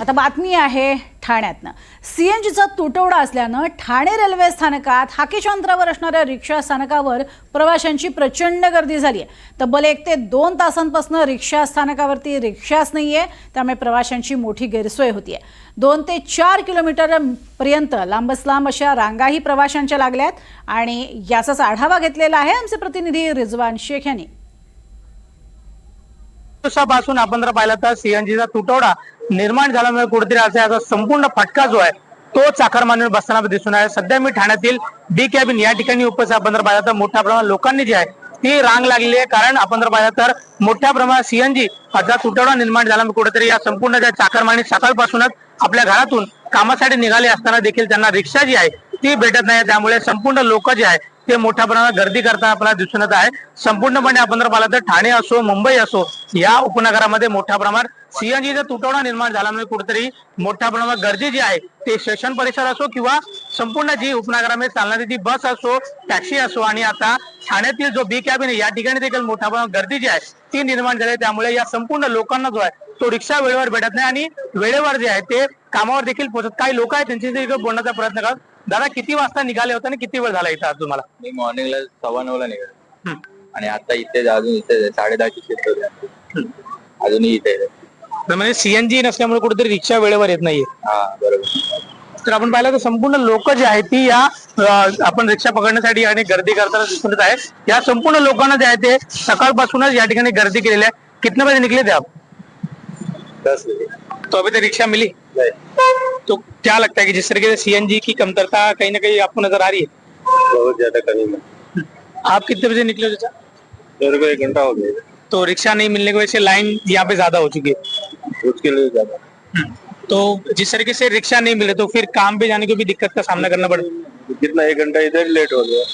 आता बातमी आहे ठाण्यातनं. सी एन जीचा तुटवडा असल्यानं ठाणे रेल्वे स्थानकात हाकेच्या अंतरावर असणाऱ्या रिक्षा स्थानकावर प्रवाशांची प्रचंड गर्दी झाली आहे. तब्बल एक ते दोन तासांपासून रिक्षा स्थानकावरती रिक्षाच नाहीये त्यामुळे प्रवाशांची मोठी गैरसोय होती आहे दोन ते चार किलोमीटर पर्यंत लांबच लांब अशा रांगाही प्रवाशांच्या लागल्यात आणि याचाच आढावा घेतलेला आहे आमचे प्रतिनिधी रिजवान शेख यांनी. दिवसापासून आपण जर पाहिलं तर सीएनजीचा तुटवडा निर्माण झाल्यामुळे कुठेतरी असा याचा संपूर्ण फटका जो आहे तो चाकरमानीवर बसताना दिसून आहे सध्या मी ठाण्यातील डी कॅबिन या ठिकाणी उपस्थित आपण जर पाहिलं तर मोठ्या प्रमाणात लोकांनी जी आहे ती रांग लागली आहे. कारण आपण जर पाहिलं तर मोठ्या प्रमाणात सीएनजी चा तुटवडा निर्माण झाल्यामुळे कुठेतरी या संपूर्ण ज्या चाकरमानी सकाळपासूनच आपल्या घरातून कामासाठी निघाले असताना देखील त्यांना रिक्षा जी आहे ती भेटत नाही. त्यामुळे संपूर्ण लोक जे आहे ते मोठ्या प्रमाणात गर्दी करताना आपल्याला दिसून येत आहे. संपूर्णपणे आपण जर पाहिलं तर ठाणे असो मुंबई असो या उपनगरामध्ये मोठ्या प्रमाणात सीएनजीचा तुटवडा निर्माण झाल्यामुळे म्हणजे कुठेतरी मोठ्या प्रमाणात गर्दी जी आहे ते स्टेशन परिसर असो किंवा संपूर्ण जी उपनगरामध्ये चालणारी ती बस असो टॅक्सी असो आणि आता ठाण्यातील जो बी कॅबिन आहे या ठिकाणी देखील मोठ्या प्रमाणात गर्दी जी आहे ती निर्माण झाली त्यामुळे या संपूर्ण लोकांना जो आहे तो रिक्षा वेळेवर भेटत नाही आणि वेळेवर जे आहे ते कामावर देखील पोहोचत. काही लोक आहेत त्यांच्याशी बोलण्याचा प्रयत्न करत दादा किती वाजता निघाले होते आणि किती वेळ झाला इथं आज तुम्हाला? मी मॉर्निंगला सव्वा नऊ ला निघालो. हम्म. आणि आता इथे अजून इथे साडे दहाची शिफ्ट होती आमची. अजूनही इथे आहे. तर म्हणजे सीएनजी नसल्यामुळे कुठेतरी रिक्षा वेळेवर येत नाहीये. हा बरोबर. तर आपण पाहिलं तर संपूर्ण लोक जे आहेत ती या अं, आपण रिक्षा पकडण्यासाठी आणि गर्दी करताना दिसून येत आहे या संपूर्ण लोकांना जे आहे ते सकाळपासूनच या ठिकाणी गर्दी केलेली आहे. कितने बजे निकले थे आप? दस तो अभी तक रिक्शा मिली? नहीं, तो क्या लगता है कि जिस तरीके से सीएनजी की कमतरता कहीं ना कहीं आपको नज़र आ रही है? बहुत ज़्यादा कमी में आप कितने बजे निकले हो चाचा? दो रुपये एक घंटा हो गया तो रिक्शा नहीं मिलने की वजह से लाइन यहाँ पे ज़्यादा हो चुकी है। उसके लिए ज़्यादा। तो जिस तरीके से रिक्शा नहीं मिले तो फिर काम पे जाने को भी दिक्कत का सामना करना पड़े। कितना एक घंटा इधर लेट हो गया।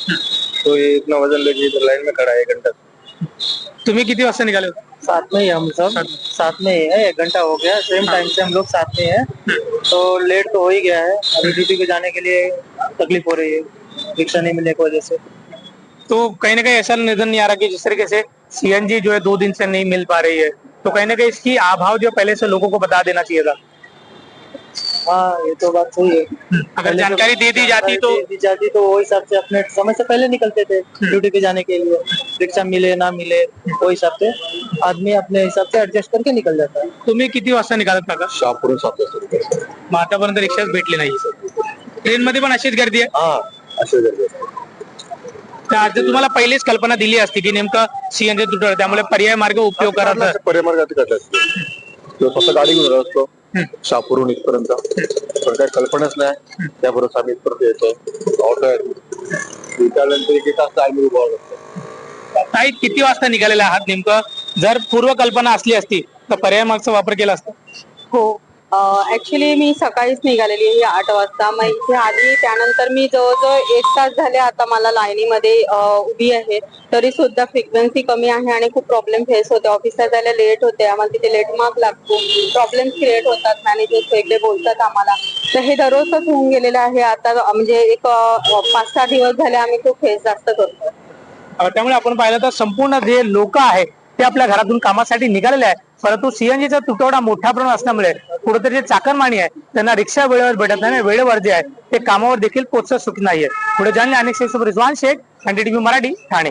तो ये इतना वज़न लेके इधर लाइन में खड़ा है एक घंटा। तुम्ही किती वाजता निकाले होते साथ में ही हम सब साथ में ही है एक घंटा हो गया सेम टाइम से हम लोग साथ में हैं। तो लेट तो हो ही गया है अभी ड्यूटी पे जाने के लिए तकलीफ़ हो रही है रिक्शा नहीं मिलने की वजह से। तो कहीं ना कहीं ऐसा निधन नहीं आ रहा कि जिस तरीके से सीएनजी जो है दो दिन से नहीं मिल पा रही है तो कहीं ना कहीं इसकी अभाव जो पहले से लोगों को बता देना चाहिए था। हाँ ये तो बात सही है। अगर जानकारी दे दी जाती तो दे दी जाती तो वो हिसाब से अपने समय से पहले निकलते थे ड्यूटी पे जाने के लिए। रिक्शा मिले ना मिले वो हिसाब से आदमी अपने हिसाब से एडजस्ट करके निकल जाता। है तुम्ही किती वाजता निघालात काका? शहापुरून सात वाजता मग आतापर्यंत रिक्षाच भेटली नाही. ट्रेन मध्ये पण अशीच गर्दी आहे? हा असे गर्दी तर आज जर तुम्हाला पहिलीच कल्पना दिली असती की नेमकं सीएनजी तुटवडा त्यामुळे पर्याय मार्ग उपयोग करायचा. परिमार्गात काढला तो स्वतः गाडी घेऊन आला असतो. शहापूरहून इथपर्यंत पण काही कल्पनाच नाही. त्याबरोबर आम्ही इथपर्यंत येतो. ऑटो आहे. त्यानंतर एक तास आम्ही उभा लागतो ताई किती वाजता निघालेला आहात नेमकं? जर पूर्व कल्पना असली असती तर पर्याय मार्गचा वापर केला असता. हो. ऍक्च्युली मी सकाळीच निघालेली आहे आठ वाजता. मग इथे आली त्यानंतर मी जवळजवळ एक तास झाले आता मला लाईनीमध्ये उभी आहे. तरी सुद्धा फ्रिक्वेन्सी कमी आहे आणि खूप प्रॉब्लेम फेस होते. ऑफिसला जायला लेट होते. आम्हाला तिथे लेट मार्क लागतो. प्रॉब्लेम क्रिएट होतात. मॅनेजर्स वेगळे बोलतात आम्हाला. तर हे दररोजच होऊन गेलेलं आहे. आता म्हणजे एक पाच सहा दिवस झाले आम्ही खूप फेस जास्त करतो. त्यामुळे आपण पाहिलं तर संपूर्ण जे लोक आहेत ते आपल्या घरातून कामासाठी निघालेले आहेत. परंतु सीएनजीचा तुटवडा मोठ्या प्रमाणात असल्यामुळे कुठेतरी जे चाकरमानी आहे त्यांना रिक्षा वेळेवर भेटत नाही आणि वेळेवर जे आहे. ते कामावर देखील पोचत सुख नाहीये पुढे जाणले अनेक शेख रिजवान शेख एनडीटीव्ही मराठी ठाणे.